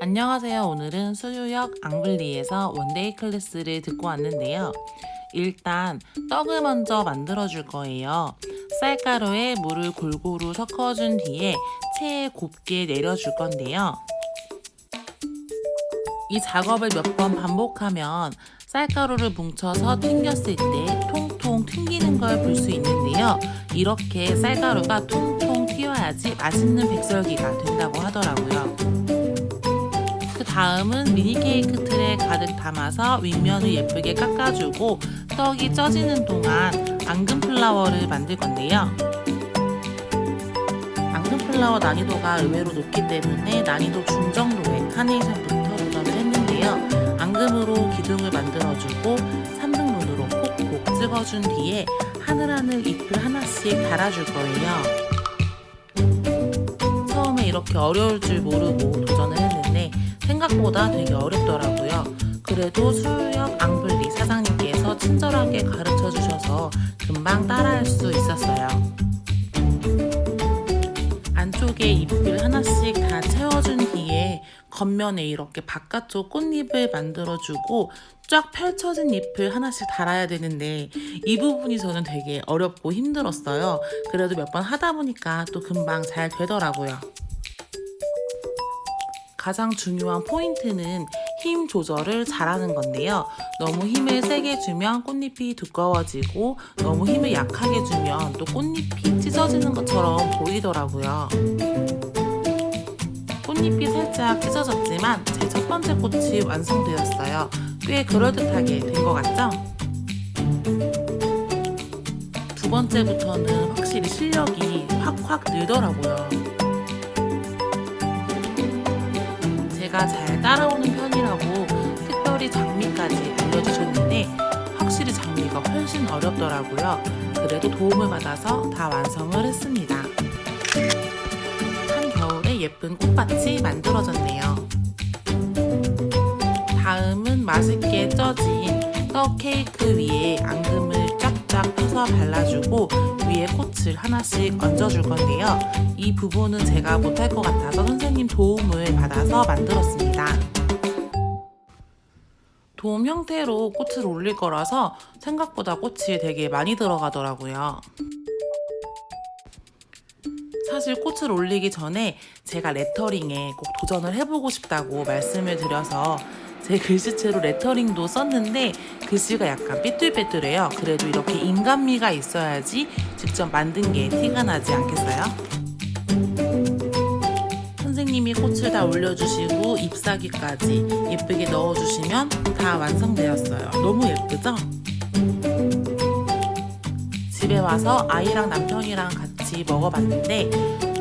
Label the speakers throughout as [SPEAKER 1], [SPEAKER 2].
[SPEAKER 1] 안녕하세요. 오늘은 수유역 앙블리에서 원데이 클래스를 듣고 왔는데요. 일단 떡을 먼저 만들어 줄 거예요. 쌀가루에 물을 골고루 섞어 준 뒤에 체에 곱게 내려 줄 건데요. 이 작업을 몇 번 반복하면 쌀가루를 뭉쳐서 튕겼을 때 통통 튕기는 걸 볼 수 있는데요. 이렇게 쌀가루가 통통 튀어야지 맛있는 백설기가 된다고 하더라고요. 그 다음은 미니 케이크 틀에 가득 담아서 윗면을 예쁘게 깎아주고 떡이 쪄지는 동안 앙금 플라워를 만들 건데요. 앙금 플라워 난이도가 의외로 높기 때문에 난이도 중정도의 카네이션부터 도전을 했는데요. 앙금으로 기둥을 만들어주고 3등분으로 콕콕 찍어준 뒤에 하늘하늘 잎을 하나씩 달아줄 거예요. 처음에 이렇게 어려울 줄 모르고 도전을 했는데 생각보다 되게 어렵더라고요. 그래도 수유역 앙블리 사장님께서 친절하게 가르쳐 주셔서 금방 따라할 수 있었어요. 안쪽에 잎을 하나씩 다 채워준 뒤에 겉면에 이렇게 바깥쪽 꽃잎을 만들어주고 쫙 펼쳐진 잎을 하나씩 달아야 되는데 이 부분이 저는 되게 어렵고 힘들었어요. 그래도 몇 번 하다 보니까 또 금방 잘 되더라고요. 가장 중요한 포인트는 힘 조절을 잘하는 건데요. 너무 힘을 세게 주면 꽃잎이 두꺼워지고 너무 힘을 약하게 주면 또 꽃잎이 찢어지는 것처럼 보이더라고요. 꽃잎이 살짝 찢어졌지만 제 첫 번째 꽃이 완성되었어요. 꽤 그럴듯하게 된 것 같죠? 두 번째부터는 확실히 실력이 확확 늘더라고요. 제가 잘 따라오는 편이라고 특별히 장미까지 알려주셨는데 확실히 장미가 훨씬 어렵더라고요. 그래도 도움을 받아서 다 완성을 했습니다. 한겨울에 예쁜 꽃밭이 만들어졌네요. 다음은 맛있게 쪄진 떡 케이크 위에 앙금을 쫙쫙 펴서 발라주고 위에 꽃을 하나씩 얹어줄 건데요. 이 부분은 제가 못할 것 같아서 만들었습니다. 도움 형태로 꽃을 올릴 거라서 생각보다 꽃이 되게 많이 들어가더라고요. 사실 꽃을 올리기 전에 제가 레터링에 꼭 도전을 해보고 싶다고 말씀을 드려서 제 글씨체로 레터링도 썼는데 글씨가 약간 삐뚤빼뚤해요. 그래도 이렇게 인간미가 있어야지 직접 만든 게 티가 나지 않겠어요? 선생님이 꽃을 다 올려주시고 잎사귀까지 예쁘게 넣어주시면 다 완성되었어요. 너무 예쁘죠? 집에 와서 아이랑 남편이랑 같이 먹어봤는데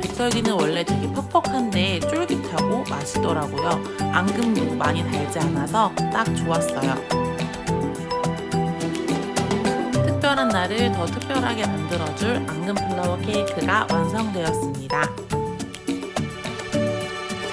[SPEAKER 1] 백설기는 원래 되게 퍽퍽한데 쫄깃하고 맛있더라고요. 앙금도 많이 달지 않아서 딱 좋았어요. 특별한 날을 더 특별하게 만들어줄 앙금 플라워 케이크가 완성되었습니다.